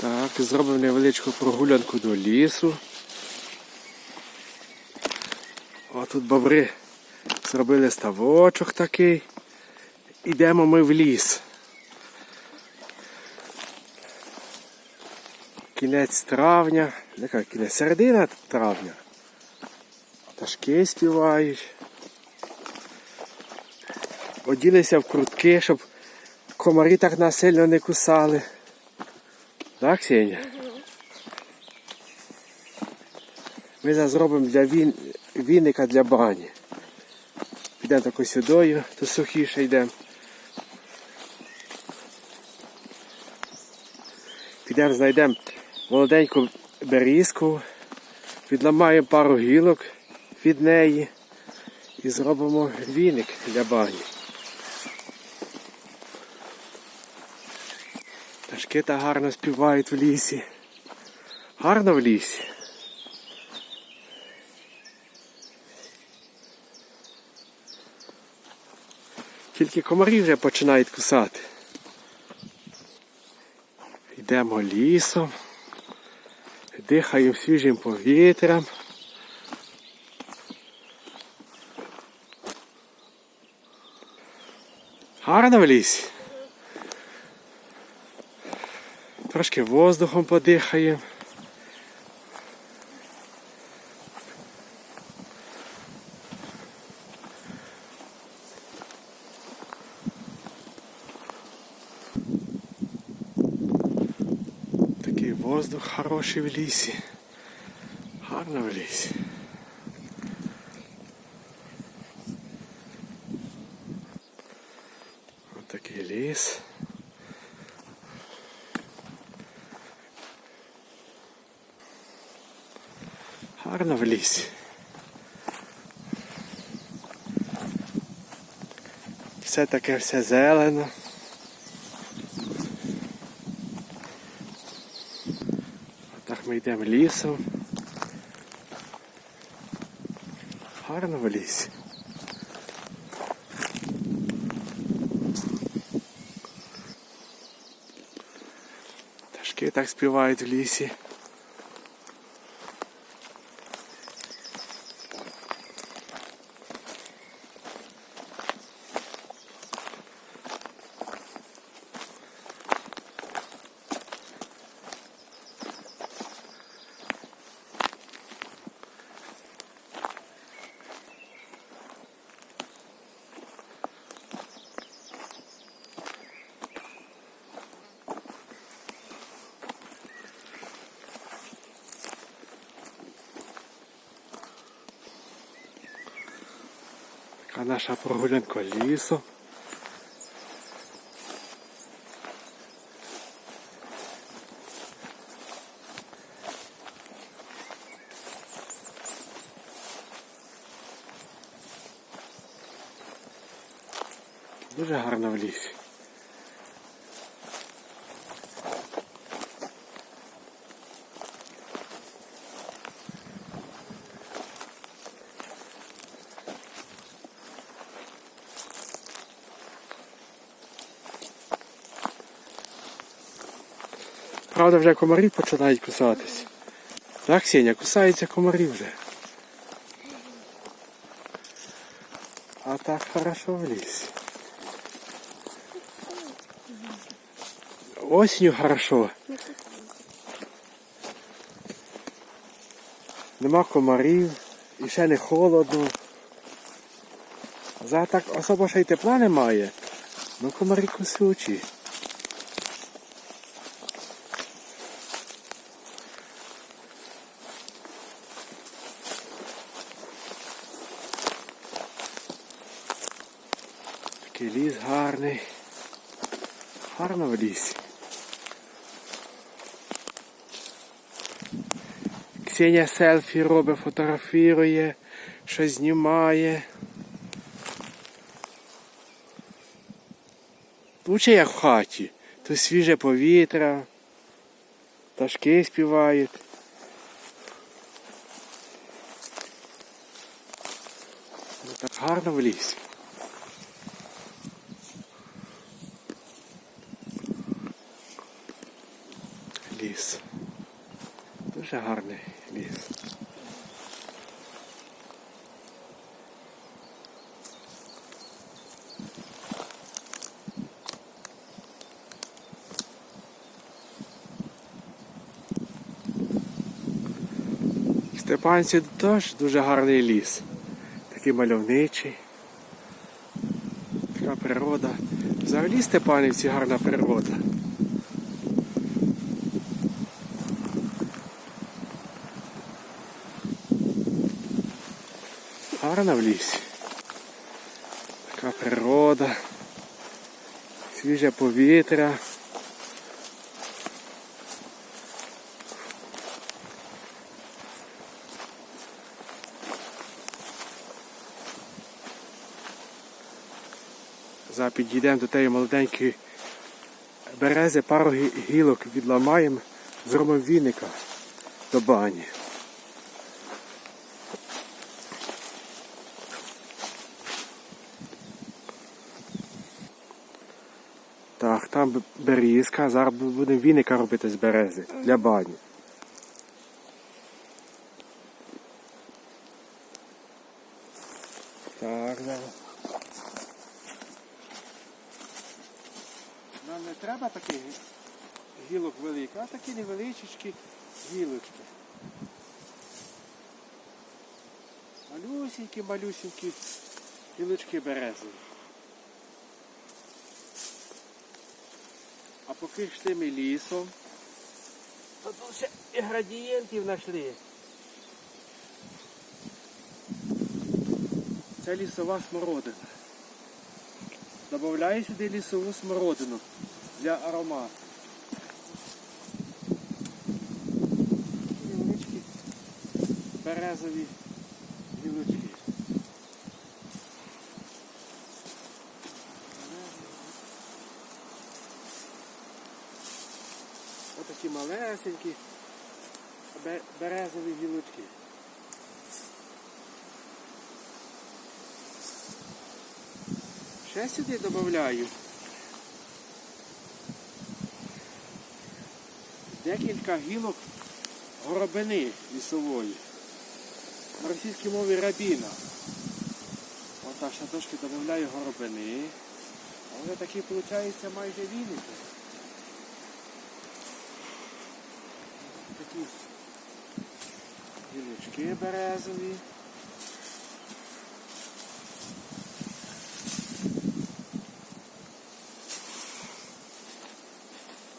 Так, зробимо невеличку прогулянку до лісу. О, тут бобри зробили ставочок такий. Ідемо ми в ліс. Кінець травня. Яка кінець? Середина травня. Пташки співають. Оділися в крутки, щоб комарі так нас сильно не кусали. Так, Сеня? Ми зараз зробимо для він... віника для бані. Підемо тако сюдою, то сухіше йдемо. Підемо знайдемо молоденьку берізку, відламаємо пару гілок від неї і зробимо віник для бані. Пташки та гарно співають в лісі. Гарно в лісі. Тільки комарі вже починають кусати. Йдемо лісом, дихаємо свіжим повітрям. Гарно в лісі. Трошки воздухом подихаємо. Такий воздух хороший в лісі. Гарно в лісі. Ось такий ліс. Гарно в лісі. Все таке все зелено. Отак ми йдемо лісом. Гарно в лісі. Пташки так співають в лісі. Така наша прогулянка лісом. Дуже гарно в лісі. Правда, вже комарі починають кусатись. Так, Сеня, кусаються комарі вже. А так хорошо в лісі. Осінню хорошо. Нема комарів, і ще не холодно. За так особо ще й тепла немає. Ну комарі кусючі. Такий ліс гарний. Гарно в лісі. Ксенія селфі робить, фотографірує, щось знімає. Лучше як в хаті. Тут свіже повітря, пташки співають. Ну, Так гарно в лісі. Ліс. Дуже гарний ліс. Степанці теж дуже гарний ліс. Такий мальовничий. Така природа. Взагалі Степанівці гарна природа. Гарна в лісі. Така природа. Свіже повітря. Зараз підійдемо до тієї молоденької берези, пару гілок відламаємо, зробимо віника до бані. Так, там берізка, зараз будемо віника робити з берези для бані. Так, зараз. Нам не треба таких гілок великих, а такі невеличкі гілочки. Малюсенькі, малюсенькі гілочки березові. А поки йшли ми лісом, то тут ще і градієнтів знайшли. Це лісова смородина. Добавляю сюди лісову смородину для аромату. Березові гілочки. Отакі малесенькі березові гілочки. Ще сюди додаю. Декілька гілок горобини лісової. На російській мові рабіна. Отак ще трошки додаю горобини. А вже такі виходить майже віники. Такі гілочки березові.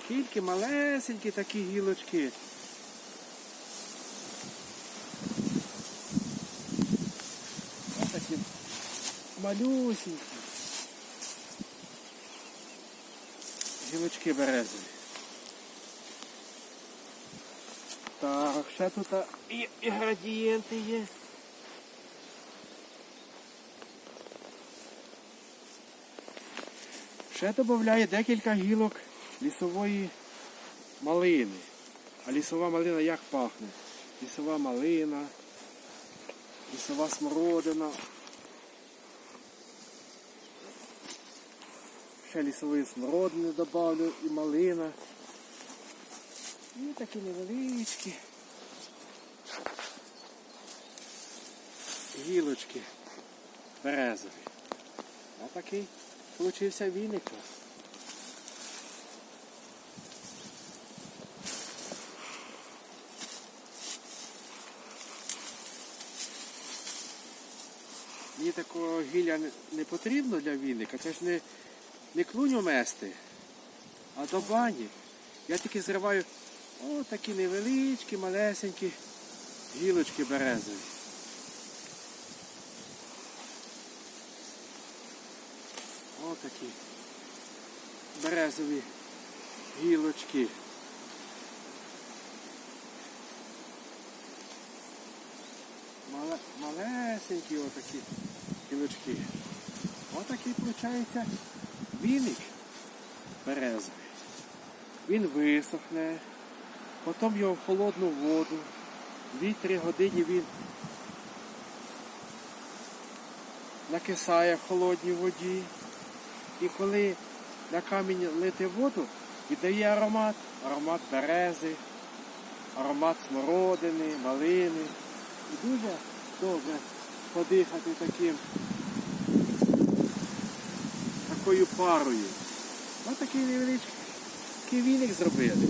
Тільки малесенькі такі гілочки. Ось такі малюсенькі. Гілочки березові. Так, ще тут і, і градієнти є. Ще додаю декілька гілок лісової малини. А лісова малина як пахне? Лісова малина, лісова смородина. Ще лісової смородини додавлю і малина. І такі невеличкі гілочки березові. А такий получився віник. Мені такого гілля не потрібно для віника, це ж не, не клуню мести, а до бані. Я тільки зриваю о, такі невеличкі, малесенькі гілочки березові. О, такі березові гілочки. Мале, малесенькі отакі гілочки. Отакий, виходить, віник березовий. Він висохне, потім його в холодну воду. 2-3 години він накисає в холодній воді. І коли на камінь лити воду, віддає аромат, аромат берези, аромат смородини, малини. І дуже добре подихати таким, такою парою. Ось такий невеличкий віник зробили.